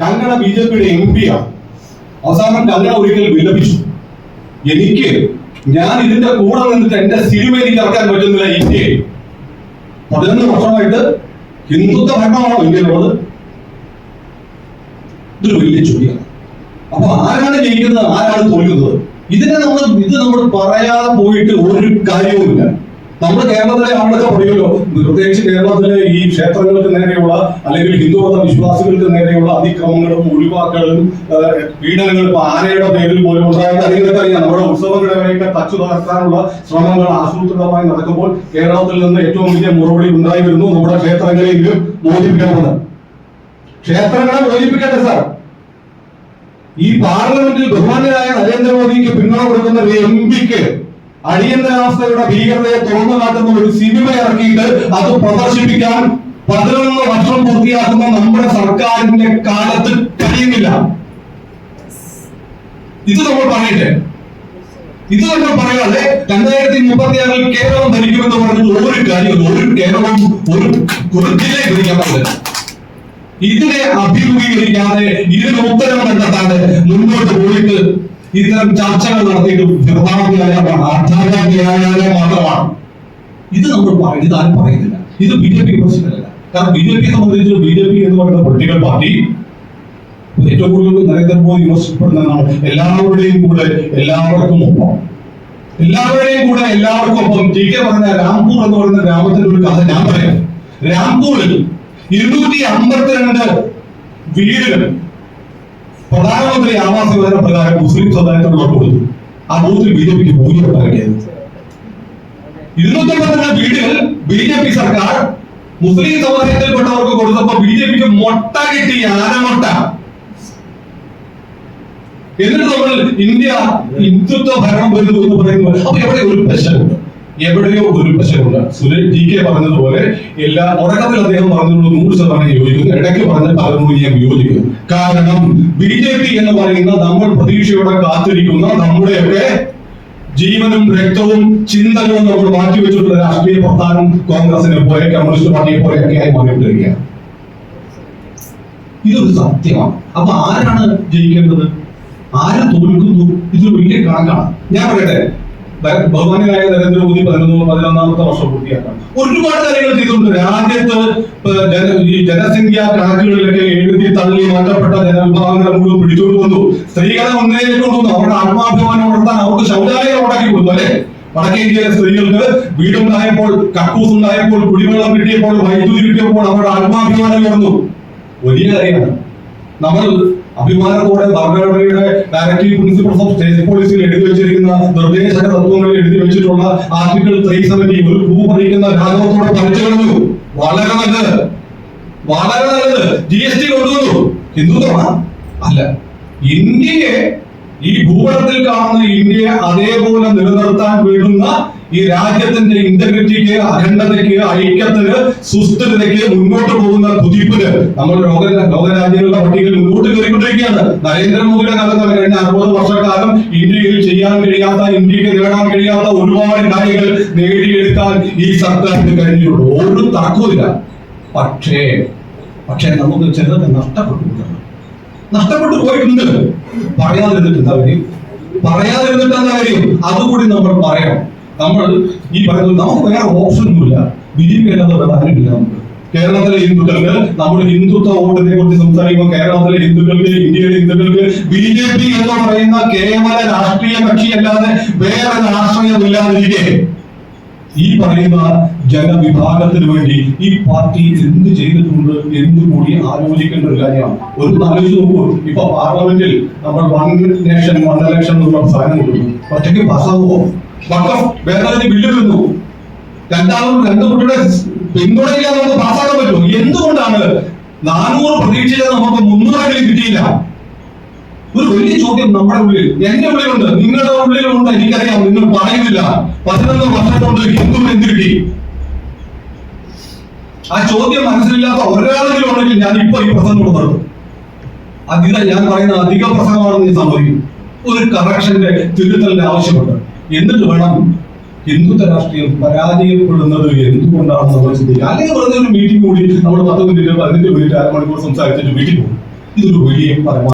Kannada B J പിയുടെ M P ആണ്. അവസാനം കന്നഡ ഒരിക്കൽ വിലപിച്ചു എനിക്ക് ഞാൻ ഇതിന്റെ കൂടെ നിന്നിട്ട് എന്റെ സിനിമ എനിക്ക് ഇറക്കാൻ പറ്റുന്നില്ല ഇന്ത്യയിൽ പതിനൊന്ന് വർഷമായിട്ട് ഹിന്ദുത്വ ഭരണമാണോ ഇന്ത്യയിലുള്ളത്? ഇതൊരു വലിയ ചോദ്യമാണ്. അപ്പൊ ആരാണ് ജയിക്കുന്നത്? ആരാണ് തോൽക്കുന്നത്? ഇതിനെ നമ്മൾ ഇത് നമ്മൾ പറയാതെ പോയിട്ട് ഒരു കാര്യവുമില്ല. നമ്മുടെ കേരളത്തിലെ ആളൊക്കെ പറയുമല്ലോ പ്രത്യേകിച്ച് കേരളത്തിലെ ഈ ക്ഷേത്രങ്ങൾക്ക് നേരെയുള്ള അല്ലെങ്കിൽ ഹിന്ദുമത വിശ്വാസികൾക്ക് നേരെയുള്ള അതിക്രമങ്ങളും ഒഴിവാക്കലും പീഡനങ്ങളും ഇപ്പൊ ആനയുടെ പേരിൽ പോലും ഉണ്ടായത് അല്ലെങ്കിൽ അറിയാം നമ്മുടെ ഉത്സവങ്ങളെയൊക്കെ തച്ചു തകർക്കാനുള്ള ശ്രമങ്ങൾ ആസൂത്രിതമായി നടക്കുമ്പോൾ കേരളത്തിൽ നിന്ന് ഏറ്റവും വലിയ മറുപടി ഉണ്ടായി വരുന്നു നമ്മുടെ ക്ഷേത്രങ്ങളെയും മോചിപ്പിക്കണമെന്ന് ക്ഷേത്രങ്ങളെ മോചിപ്പിക്കട്ടെ സാർ. ഈ പാർലമെന്റിൽ ബഹുമാനായ നരേന്ദ്രമോദിക്ക് പിന്തുണ കൊടുക്കുന്ന എം പിക്ക് അടിയന്തരാവസ്ഥയുടെ ഭീകരതയെ തുറന്നു കാട്ടുന്ന ഒരു സിനിമ ഇറക്കിയിട്ട് അത് പ്രദർശിപ്പിക്കാൻ പതിനൊന്ന് വർഷം പൂർത്തിയാക്കുന്ന നമ്മുടെ സർക്കാരിന്റെ കാലത്ത് കഴിയുന്നില്ല. ഇത് നമ്മൾ പറയട്ടെ? ഇത് നമ്മൾ പറയാതെ രണ്ടായിരത്തി മുപ്പത്തി ആറിൽ കേരളം ഭരിക്കുമെന്ന് പറഞ്ഞത് ഒരു കാര്യം ഒരു കേരളവും ഒരു ജില്ലയെ ഭരിക്കാൻ പറ്റില്ല ഇതിനെ അഭിമുഖീകരിക്കാതെ ഇതിന് ഉത്തരം ഇത്തരം ചർച്ചകൾ നടത്തിയിട്ട് അർത്ഥാർത്ഥിയായാലേ മാത്രമാണ്. ഇത് നമ്മൾ പറയുന്നത് ആരും പറയുന്നില്ല. ഇത് ബി ജെ പി പ്രശ്നമല്ല. കാരണം ബി ജെ പി സംബന്ധിച്ച് ബി ജെ പി എന്ന് പറയുന്ന പൊളിറ്റിക്കൽ പാർട്ടി ഏറ്റവും കൂടുതൽ നരേന്ദ്രമോദി വിമർശിക്കപ്പെടുന്നതാണ്. എല്ലാവരുടെയും കൂടെ എല്ലാവർക്കും ഒപ്പം. എല്ലാവരുടെയും കൂടെ എല്ലാവർക്കും ഒപ്പം. ടി കെ പറഞ്ഞ രാംപൂർ എന്ന് പറയുന്ന ഗ്രാമത്തിന്റെ ഒരു കഥ ഞാൻ പറയാം. രാംപൂരിൽ ഇരുന്നൂറ്റി അമ്പത്തിരണ്ട് വീടുകൾ പ്രധാനമന്ത്രി ആവാസ് യോജന പ്രകാരം മുസ്ലിം സമുദായത്തോട് കൊടുത്തു ആ ബൂത്തിൽ ബി ജെ പിക്ക് ഭൂരിപക്ഷം നൽകിയത് ഇരുന്നൂറ്റി അമ്പത്തിരണ്ട് വീടുകൾ ബി ജെ പി സർക്കാർ മുസ്ലിം സമുദായത്തിൽപ്പെട്ടവർക്ക് കൊടുത്തപ്പോ ബി ജെ പിക്ക് മൊട്ട കിട്ടി ആനമൊട്ട എന്നിട്ട് നമ്മൾ ഇന്ത്യ ഹിന്ദുത്വ ഭരണം വരുന്നു എന്ന് പറയുന്നത് അപ്പൊ എവിടെ ഒരു പ്രശ്നമുണ്ട്. എവിടെയോ ഒരു പ്രശ്നമുണ്ട്. സുരേഷ് ജി കെ പറഞ്ഞതുപോലെ എല്ലാ ഉറക്കത്തിൽ അദ്ദേഹം പറഞ്ഞതിനോട് നൂറ് ശതമാനം യോജിക്കുന്നു. ഇടയ്ക്ക് പറഞ്ഞ പലരോട് ഞാൻ യോജിക്കുന്നു. കാരണം ബി ജെ പി എന്ന് പറയുന്ന നമ്മൾ പ്രതീക്ഷയോടെ കാത്തിരിക്കുന്ന നമ്മുടെയൊക്കെ ജീവനും രക്തവും ചിന്തകളും നമ്മൾ മാറ്റിവെച്ചിട്ടുള്ള രാഷ്ട്രീയ പ്രസ്ഥാനം കോൺഗ്രസിനെ പോലെ കമ്മ്യൂണിസ്റ്റ് പാർട്ടിയെ പോലെ ഒക്കെ ആയി മാറിയിട്ടിരിക്കുകയാണ് ഇതൊരു സത്യമാണ്. അപ്പൊ ആരാണ് ജയിക്കേണ്ടത്? ആര് തോൽക്കുന്നു? ഇതൊരു വലിയ കണക്കാണ്. ഞാൻ പറയട്ടെ ബ- ബഹുമാന്യനായ നരേന്ദ്രമോദി പതിനൊന്ന് പതിനൊന്നാമത്തെ വർഷം പൂർത്തിയാക്കാം ഒരുപാട് കാര്യങ്ങൾ ചെയ്തിട്ടുണ്ട് രാജ്യത്ത് ജനസംഖ്യ കണക്കുകളിലൊക്കെ എഴുതി തള്ളി മാറ്റപ്പെട്ട ജനവിഭാഗങ്ങളെ മുഴുവൻ പിടിച്ചോണ്ട് വന്നു. സ്ത്രീകളെ മുന്നേറി കൊണ്ടുവന്നു അവരുടെ ആത്മാഭിമാനം വളർത്താൻ അവർക്ക് ശൗചാലയം ഉണ്ടാക്കി കൊടുത്തു അല്ലെ? വടക്കേ ഇന്ത്യയിലെ സ്ത്രീകൾക്ക് വീടുണ്ടായപ്പോൾ കക്കൂസ് ഉണ്ടായപ്പോൾ കുടിവെള്ളം കിട്ടിയപ്പോൾ വൈദ്യുതി കിട്ടിയപ്പോൾ അവരുടെ ആത്മാഭിമാനം ഉയർന്നു. വലിയ കാര്യമാണ്. നമ്മൾ അഭിമാനത്തോടെ ഭരണഘടനയുടെ ഡയറക്ടീവ് പ്രിൻസിപ്പിൾസ് ഓഫ് സ്റ്റേറ്റ് പോളിസിയിൽ എഴുതി വെച്ചിരിക്കുന്ന നിർദ്ദേശക തത്വങ്ങളിൽ എഴുതി വെച്ചിട്ടുള്ള ആർട്ടിക്കിൾ ത്രീ സെവന്റി ഒരു ഭൂ ഭരിക്കുന്ന പഠിച്ചു കഴിഞ്ഞു. വളരെ നല്ലത്. വളരെ നല്ലത്. ജി എസ് ടി കൊണ്ടുവന്നു. ഹിന്ദുത്വമാണ് അല്ല. ഇന്ത്യയെ ഈ ഭൂപടത്തിൽ കാണുന്ന ഇന്ത്യയെ അതേപോലെ നിലനിർത്താൻ വേണ്ടുന്ന ഈ രാജ്യത്തിന്റെ ഇന്റഗ്രിറ്റിക്ക് അഖണ്ഡതയ്ക്ക് ഐക്യത്തിന് സുസ്ഥിരതയ്ക്ക് മുന്നോട്ട് പോകുന്ന കുതിപ്പിന് നമ്മൾ ലോക ലോകരാജ്യങ്ങളുടെ പട്ടികയിൽ മുന്നോട്ട് കയറിക്കൊണ്ടിരിക്കുകയാണ്. നരേന്ദ്രമോദിയുടെ കാലത്ത് കഴിഞ്ഞ അറുപത് വർഷക്കാലം ഇന്ത്യയിൽ ചെയ്യാൻ കഴിയാത്ത ഇന്ത്യയ്ക്ക് നേടാൻ കഴിയാത്ത ഒരുപാട് കാര്യങ്ങൾ നേടിയെടുക്കാൻ ഈ സർക്കാരിന് കഴിഞ്ഞിട്ടുണ്ട്. ഒരു തർക്കവുമില്ല. പക്ഷേ പക്ഷേ നമുക്ക് ചിലത് നഷ്ടപ്പെട്ടു നഷ്ടപ്പെട്ടു പോയിട്ടുണ്ട്. പറയാതിരുന്നിട്ട് എന്താ കാര്യം? പറയാതിരുന്നിട്ട് എന്താ കാര്യം? അതുകൂടി നമ്മൾ പറയണം. നമ്മൾ ഈ പറയുന്നത് നമുക്ക് വേറെ ഓപ്ഷൻ ഒന്നുമില്ല. ബി ജെ പി അല്ലാതെ വേറെ നമുക്ക്. കേരളത്തിലെ ഹിന്ദുക്കൾക്ക് നമ്മുടെ ഹിന്ദുത്വ വോട്ടിനെ കുറിച്ച് സംസാരിക്കുമ്പോൾ കേരളത്തിലെ ഹിന്ദുക്കൾക്ക് ഇന്ത്യയിലെ ഹിന്ദുക്കൾക്ക് ബി ജെ പി എന്ന് പറയുന്ന കേവല രാഷ്ട്രീയ കക്ഷി അല്ലാതെ വേറെ രാഷ്ട്രീയമില്ലാതിരിക്കെ ഈ പറയുന്ന ജനവിഭാഗത്തിന് വേണ്ടി ഈ പാർട്ടി എന്ത് ചെയ്തിട്ടുണ്ട് എന്ന് കൂടി ആലോചിക്കേണ്ട ഒരു കാര്യമാണ്. ഒരു ആലോചിച്ച് നോക്കൂ. ഇപ്പൊ പാർലമെന്റിൽ നമ്മൾ വൺ നേഷൻ വൺ ഇലക്ഷൻ എന്നുള്ള സാധനം കൊടുക്കുന്നു. ഒറ്റയ്ക്ക് പാസ്സാവുമോ വക്കം വേറെ ബില്ല് വന്നു രണ്ടാളും രണ്ട് കുട്ടിയുടെ പിന്തുണയില്ലാതെ നമുക്ക് പാസ്സാക്കാൻ പറ്റുമോ? എന്തുകൊണ്ടാണ് നാനൂറ് പ്രതീക്ഷിച്ചത് നമുക്ക് മുന്നൂറെങ്കിലും കിട്ടിയില്ല? ഒരു വലിയ ചോദ്യം നമ്മുടെ ഉള്ളിൽ. എന്റെ ഉള്ളിലുണ്ട്. നിങ്ങളുടെ ഉള്ളിലുണ്ട്. എനിക്കറിയാം. നിങ്ങൾ പറയുന്നില്ല. പതിനൊന്ന് വർഷം കൊണ്ട് ഹിന്ദു എന്ത് കിട്ടി? ആ ചോദ്യം മനസ്സിലില്ലാത്ത ഒരാളെങ്കിലും ഉണ്ടെങ്കിൽ ഞാൻ ഇപ്പൊ ഈ പ്രസംഗം കൊടുത്തു അധിക ഞാൻ പറയുന്ന അധിക പ്രസംഗമാണെന്ന് സമ്മതിക്കും ഒരു കറക്ഷന്റെ തിരുത്തലിന്റെ ആവശ്യമുണ്ട്. എന്നിട്ട് വേണം? ഹിന്ദുത്വ രാഷ്ട്രീയം പരാജയപ്പെടുന്നത് എന്തുകൊണ്ടാണ് നമ്മൾ അല്ലെങ്കിൽ വെറുതെ ഒരു മീറ്റിംഗ് കൂടി നമ്മൾ പത്ത് മിനിറ്റ് പതിനഞ്ച് മിനിറ്റ് അരമണിക്കൂർ സംസാരിച്ചിട്ട് വീട്ടിൽ പോകും. ഇതൊരു വലിയ പരമാ